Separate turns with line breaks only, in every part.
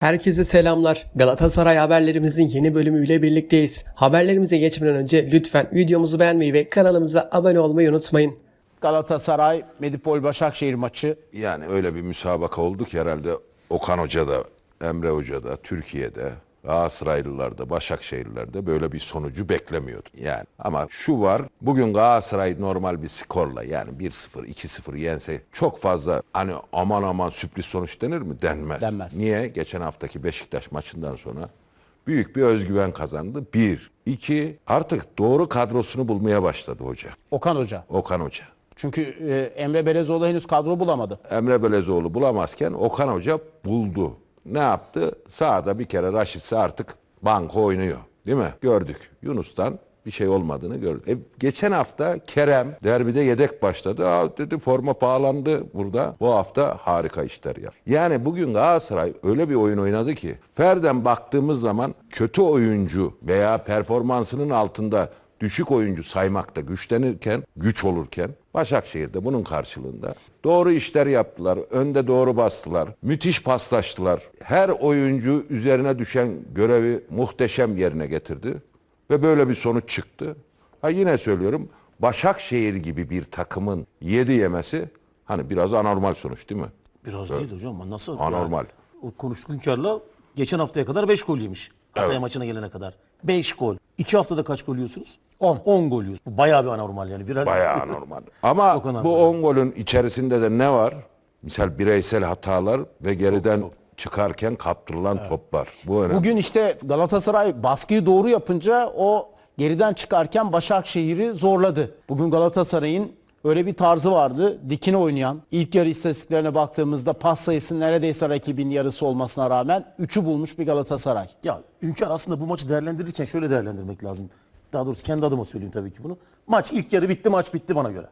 Herkese selamlar. Galatasaray haberlerimizin yeni bölümüyle birlikteyiz. Haberlerimize geçmeden önce lütfen videomuzu beğenmeyi ve kanalımıza abone olmayı unutmayın.
Galatasaray Medipol Başakşehir maçı
Yani öyle bir müsabaka oldu ki herhalde Okan Hoca da, Emre Hoca da, Türkiye'de, Galatasaraylılar da, Başakşehirliler de böyle bir sonucu beklemiyordu. Yani ama şu var, bugün Galatasaray normal bir skorla yani 1-0, 2-0 yense çok fazla hani aman aman sürpriz sonuç denir mi? Denmez.
Denmez.
Niye? Geçen haftaki Beşiktaş maçından sonra büyük bir özgüven kazandı. Bir. iki artık doğru kadrosunu bulmaya başladı hoca.
Okan Hoca.
Okan Hoca.
Çünkü e, Emre Belezoğlu henüz kadro bulamadı.
Emre Belezoğlu bulamazken Okan Hoca buldu. Ne yaptı? Sağda bir kere Raşit'se artık banko oynuyor. Değil mi? Gördük. Yunus'tan bir şey olmadığını gördük. E, geçen hafta Kerem derbide yedek başladı. Aa, dedi forma pahalandı burada. Bu hafta harika işler yap. Yani bugün Galatasaray öyle bir oyun oynadı ki Ferden baktığımız zaman kötü oyuncu veya performansının altında düşük oyuncu saymakta güçlenirken, güç olurken Başakşehir'de bunun karşılığında doğru işler yaptılar. Önde doğru bastılar. Müthiş paslaştılar. Her oyuncu üzerine düşen görevi muhteşem yerine getirdi. Ve böyle bir sonuç çıktı. Ha yine söylüyorum Başakşehir gibi bir takımın 7 yemesi hani biraz anormal sonuç değil mi?
Biraz değil hocam nasıl?
Anormal.
Yani, o konuştuk Hünkâr'la geçen haftaya kadar 5 gol yemiş. Hatay maçına gelene kadar. 5 gol. 2 haftada kaç gol yiyorsunuz? 10. 10 gol yiyorsunuz. Bu bayağı bir anormal yani. Biraz
Bayağı normal. Ama
Çok
bu 10 golün içerisinde de ne var? Misal bireysel hatalar ve geriden çıkarken kaptırılan toplar. Bu önemli.
Bugün işte Galatasaray baskıyı doğru yapınca o geriden çıkarken Başakşehir'i zorladı. Bugün Galatasaray'ın öyle bir tarzı vardı. Dikine oynayan. İlk yarı istatistiklerine baktığımızda pas sayısı neredeyse rakibin yarısı olmasına rağmen 3'ü bulmuş bir Galatasaray.
Ya Hünkar aslında bu maçı değerlendirirken şöyle değerlendirmek lazım. Daha doğrusu kendi adıma söyleyeyim tabii ki bunu. Maç ilk yarı bitti, maç bitti bana göre.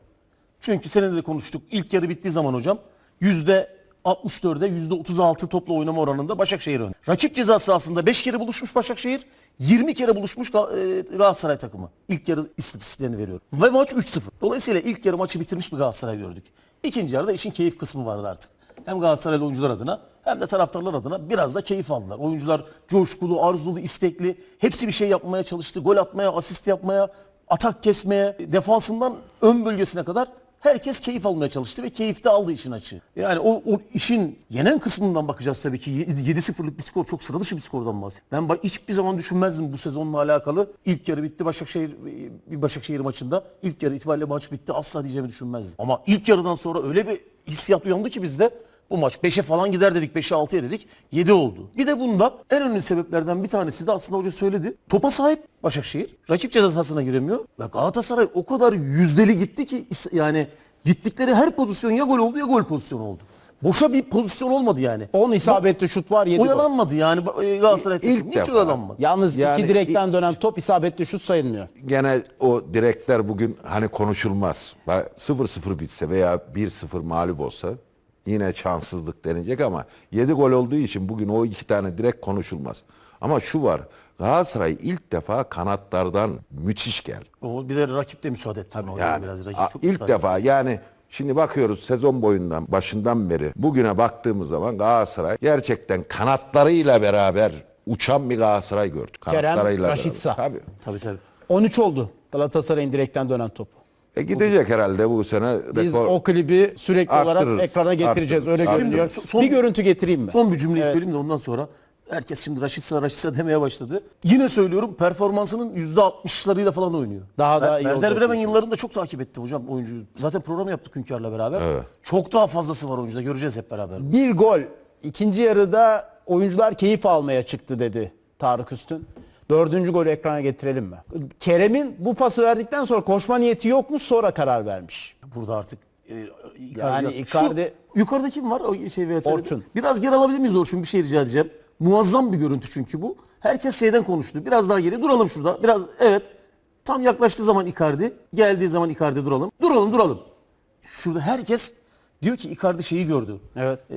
Çünkü seninle de konuştuk. İlk yarı bittiği zaman hocam %64'e %36 topla oynama oranında Başakşehir önde. Rakip ceza sahasında 5 kere buluşmuş Başakşehir, 20 kere buluşmuş e, Galatasaray takımı. İlk yarı istatistiklerini veriyorum. Ve maç 3-0. Dolayısıyla ilk yarı maçı bitirmiş bir Galatasaray gördük. İkinci yarıda işin keyif kısmı vardı artık. Hem Galatasaraylı oyuncular adına hem de taraftarlar adına biraz da keyif aldılar. Oyuncular coşkulu, arzulu, istekli. Hepsi bir şey yapmaya çalıştı. Gol atmaya, asist yapmaya, atak kesmeye, defansından ön bölgesine kadar herkes keyif almaya çalıştı ve keyif de aldı işin açığı. Yani o, o işin yenen kısmından bakacağız tabii ki. 7-0'lık bir skor çok sıra dışı bir skordan bahsediyorum. Ben bak- hiçbir zaman düşünmezdim bu sezonla alakalı. İlk yarı bitti Başakşehir bir Başakşehir maçında. İlk yarı itibariyle maç bitti. Asla diyeceğimi düşünmezdim. Ama ilk yarıdan sonra öyle bir hissiyat uyandı ki bizde bu maç 5'e falan gider dedik, 5'e 6'ya dedik. 7 oldu. Bir de bunda en önemli sebeplerden bir tanesi de aslında hoca söyledi. Topa sahip Başakşehir. Rakip ceza sahasına giremiyor. Ve Galatasaray o kadar yüzdeli gitti ki yani gittikleri her pozisyon ya gol oldu ya gol pozisyonu oldu. Boşa bir pozisyon olmadı yani.
10 isabetli şut var 7 gol.
Oyalanmadı yani e, Galatasaray
İlk
takımı. Hiç
defa.
oyalanmadı.
Yalnız
Yani
iki direkten dönen top isabetli şut sayılmıyor.
Gene o direkler bugün hani konuşulmaz. Bak 0-0 bitse veya 1-0 mağlup olsa yine şanssızlık denecek ama 7 gol olduğu için bugün o iki tane direkt konuşulmaz. Ama şu var. Galatasaray ilk defa kanatlardan müthiş geldi.
O bir de rakip de müsaade etti. hocam
Yani
biraz. Rakip
a-
çok
ilk defa yani şimdi bakıyoruz sezon boyundan başından beri bugüne baktığımız zaman Galatasaray gerçekten kanatlarıyla beraber uçan bir Galatasaray gördük.
Kerem, Raşitsa.
Tabii.
Tabii tabii.
13 oldu Galatasaray'ın direkten dönen topu.
E gidecek herhalde bu sene
Biz
rekor.
o klibi sürekli olarak
Arttırırız,
ekrana getireceğiz. Öyle
arttırırız.
görünüyor.
Son-
bir görüntü getireyim mi?
Son bir cümleyi söyleyeyim de ondan sonra herkes şimdi Raşitsa Raşitsa demeye başladı. Yine söylüyorum performansının %60'larıyla falan oynuyor.
Daha da
Ben-
iyi
Werder
olacak
Bremen yıllarında çok takip ettim hocam oyuncuyu. Zaten program yaptık Hünkâr'la beraber. Çok daha fazlası var oyuncuda göreceğiz hep beraber.
Bir gol. İkinci yarıda oyuncular keyif almaya çıktı dedi Tarık Üstün. Dördüncü golü ekrana getirelim mi? Kerem'in bu pası verdikten sonra koşma niyeti yokmuş sonra karar vermiş.
Burada artık e, Icardi-
Yani
Şu
Icardi-
yukarıda kim var? O şey VTR'de?
Orçun.
Biraz geri alabilir miyiz Orçun? Bir şey rica edeceğim. Muazzam bir görüntü çünkü bu. Herkes şeyden konuştu. Biraz daha geri duralım şurada. Biraz evet. Tam yaklaştığı zaman Icardi, geldiği zaman Icardi duralım. Duralım, duralım. Şurada herkes diyor ki Icardi şeyi gördü.
Evet.
Ee,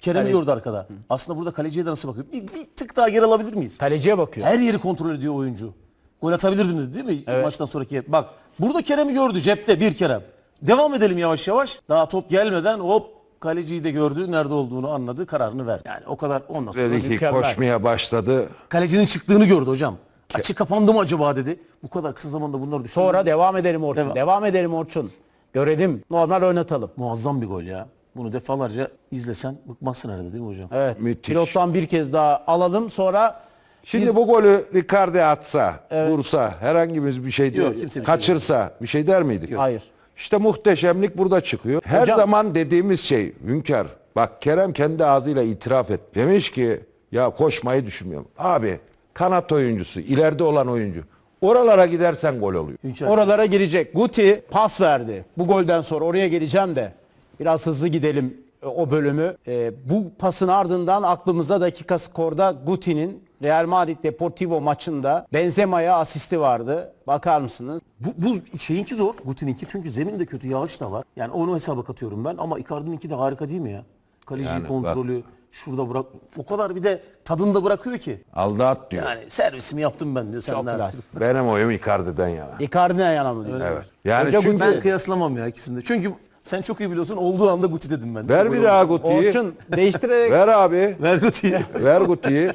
Kerem'i gördü arkada. Aslında burada kaleciye de nasıl bakıyor? Bir, bir tık daha geri alabilir miyiz?
Kaleciye bakıyor.
Her yeri kontrol ediyor oyuncu. Gol atabilirdin dedi değil mi maçtan sonraki? Bak burada Kerem'i gördü cepte bir Kerem. Devam edelim yavaş yavaş. Daha top gelmeden hop Kaleciyi de gördü, nerede olduğunu anladı, kararını verdi. Yani o kadar ondan sonra
Dedi ki
mükemmel.
koşmaya başladı.
kalecinin çıktığını gördü hocam. Açı kapandı mı acaba dedi. Bu kadar kısa zamanda bunları düşündü.
Sonra devam edelim Orçun.
Devam.
Devam, edelim Orçun. Görelim. Normal oynatalım.
Muazzam bir gol ya. Bunu defalarca izlesen bıkmazsın herhalde değil mi hocam?
Evet.
Müthiş.
Pilottan bir kez daha alalım. Sonra
Şimdi bu golü Ricardi atsa, vursa, herhangi bir şey
Yok, bir şey
kaçırsa bir şey der miydik?
hayır.
İşte muhteşemlik burada çıkıyor. Her
Hocam-
zaman dediğimiz şey Hünkar. Bak Kerem kendi ağzıyla itiraf et. Demiş ki ya koşmayı düşünmüyorum. Abi kanat oyuncusu, ileride olan oyuncu. Oralara gidersen gol oluyor.
Hünkar.
Oralara girecek. Guti pas verdi. Bu golden sonra oraya geleceğim de biraz hızlı gidelim e, o bölümü. E, bu pasın ardından aklımıza dakika skorda Guti'nin Real Madrid Deportivo maçında Benzema'ya asisti vardı. Bakar mısınız?
Bu, bu şeyinki zor. Guti'ninki çünkü zemin de kötü, yağış da var. Yani onu hesaba katıyorum ben ama Icardi'ninki de harika değil mi ya? Kaleci
Yani bak-
kontrolü şurada bırak. O kadar bir de tadında bırakıyor ki.
Aldı at diyor.
Yani servisimi yaptım ben diyor. Sen
Çok
ne
klas.
Benim oyum Icardi'den yana.
Icardi'ne yana mı diyorsun?
Evet. Yani
Hoca
çünkü
Ben kıyaslamam ya ikisinde. Çünkü sen çok iyi biliyorsun olduğu anda Guti dedim ben.
ver bir daha Guti'yi.
Orçun değiştirerek
Ver abi.
Ver Guti'yi.
Ver Guti'yi.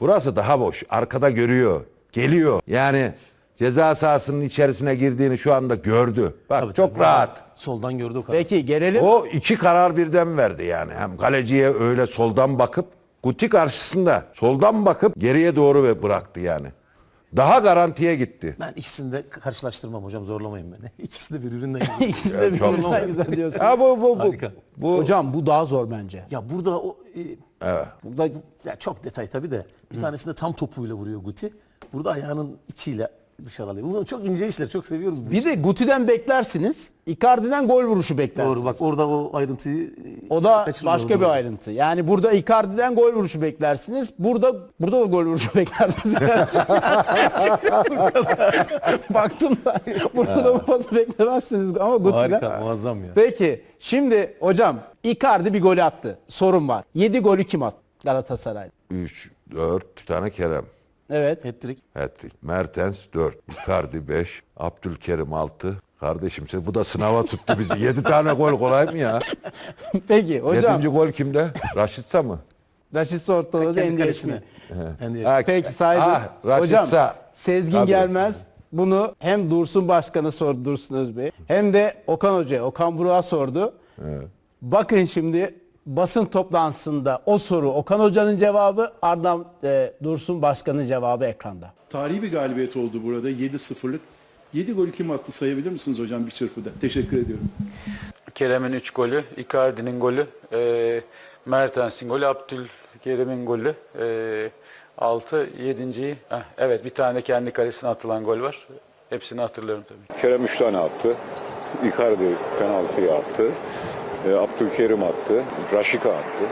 Burası daha boş. Arkada görüyor. Geliyor. Yani ceza sahasının içerisine girdiğini şu anda gördü. Bak
Tabii,
çok
tabii.
rahat.
Soldan gördü o kadar.
peki gelelim.
O iki karar birden verdi yani. Hem kaleciye öyle soldan bakıp Guti karşısında soldan bakıp geriye doğru ve bıraktı yani. Daha garantiye gitti.
Ben ikisini de karşılaştırmam hocam zorlamayın beni. İkisi de birbirinden güzel.
İkisi de
çok-
birbirinden güzel diyorsun.
Ha bu bu bu.
Harika.
Bu
Hocam bu daha zor bence.
ya burada o e,
Burada
ya çok detay tabii de bir tanesinde tam topuyla vuruyor Guti. Burada ayağının içiyle dışarı alıyor. Bunlar çok ince işler. Çok seviyoruz bu.
bir de Guti'den beklersiniz. Icardi'den gol vuruşu beklersiniz.
Doğru bak orada o ayrıntıyı e,
O da başka bir ayrıntı. Yani burada Icardi'den gol vuruşu beklersiniz. Burada burada da gol vuruşu beklersiniz. Baktım da burada da bu pası beklemezsiniz ama Guti'den.
Harika muazzam ya.
Peki şimdi hocam Icardi bir gol attı. Sorun var. 7 golü kim attı? Galatasaray.
3 4 tane Kerem.
Evet.
Hat-trick.
Hattrick. Mertens 4. Icardi 5. Abdülkerim 6. Kardeşim sen bu da sınava tuttu bizi. 7 tane gol kolay mı ya?
Peki hocam.
7. gol kimde? Raşitsa mı?
Raşit ortada
Kendi
en
kalesine.
resmi.
Kendi-
Ha,
Peki sahibi.
ah, Raşitsa.
hocam Sezgin
Tabii.
gelmez. Bunu hem Dursun Başkan'a sordu Dursun Özbey hem de Okan Hoca'ya, Okan Burak'a sordu. Bakın şimdi basın toplantısında o soru Okan Hoca'nın cevabı ardından e, Dursun Başkan'ın cevabı ekranda.
Tarihi bir galibiyet oldu burada 7-0'lık. 7 golü kim attı sayabilir misiniz hocam bir çırpıda? Teşekkür ediyorum.
Kerem'in 3 golü, Icardi'nin golü, e, Mertens'in golü, Abdülkerim'in golü, e, 6, 7. evet bir tane kendi kalesine atılan gol var. Hepsini hatırlıyorum tabii.
Kerem 3 tane attı. Icardi penaltıyı attı. E, Abdülkerim attı. Raşika attı.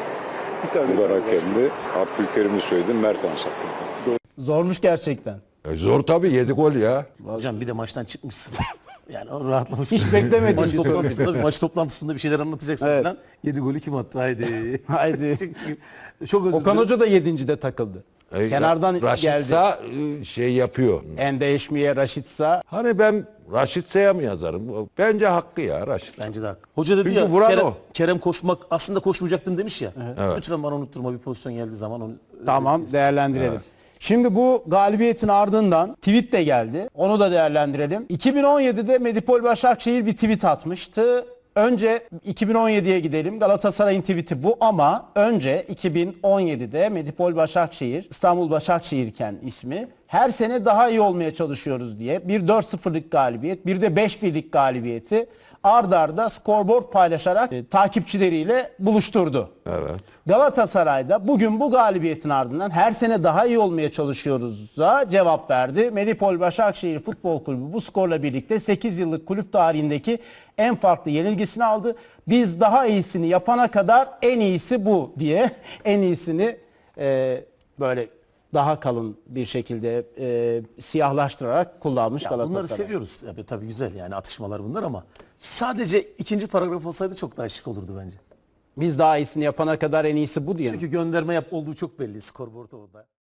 Bu da hakemdi. Abdülkerim'i söyledim. Mertens attı.
Zormuş gerçekten.
E zor tabii 7 gol ya.
Hocam bir de maçtan çıkmışsın. yani o rahatlamışsın.
Hiç beklemediğim
maç
bir soru.
toplantısında, maç toplantısında bir şeyler anlatacaksın
Evet.
falan. 7 golü kim attı? Haydi.
Haydi.
Çok özür
Okan. Hoca da 7. takıldı.
E,
Kenardan
Ra-
geldi.
Raşitsa e, şey yapıyor.
Endeşmiye, Raşitsa.
Hani ben Raşitsa'ya mı yazarım? Bence hakkı ya Raşit.
Bence de haklı. Hoca dedi
Çünkü
ya
vuran
Kerem,
o.
Kerem koşmak aslında koşmayacaktım demiş ya. Lütfen bana unutturma bir pozisyon geldiği zaman onu
Tamam değerlendirelim. Şimdi bu galibiyetin ardından tweet de geldi. Onu da değerlendirelim. 2017'de Medipol Başakşehir bir tweet atmıştı. Önce 2017'ye gidelim. Galatasaray'ın tweeti bu ama önce 2017'de Medipol Başakşehir, İstanbul Başakşehirken ismi her sene daha iyi olmaya çalışıyoruz diye bir 4-0'lık galibiyet, bir de 5-1'lik galibiyeti ard arda scoreboard paylaşarak e, takipçileriyle buluşturdu.
Evet.
Galatasaray'da bugün bu galibiyetin ardından her sene daha iyi olmaya çalışıyoruz'a cevap verdi. Medipol Başakşehir Futbol Kulübü bu skorla birlikte 8 yıllık kulüp tarihindeki en farklı yenilgisini aldı. Biz daha iyisini yapana kadar en iyisi bu diye en iyisini e, böyle daha kalın bir şekilde e, siyahlaştırarak kullanmış
Ya
Galatasaray.
bunları seviyoruz. Tabii, tabii güzel yani atışmalar bunlar ama sadece ikinci paragraf olsaydı çok daha şık olurdu bence.
Biz daha iyisini yapana kadar en iyisi bu diye.
Çünkü gönderme yap olduğu çok belli skorboard orada.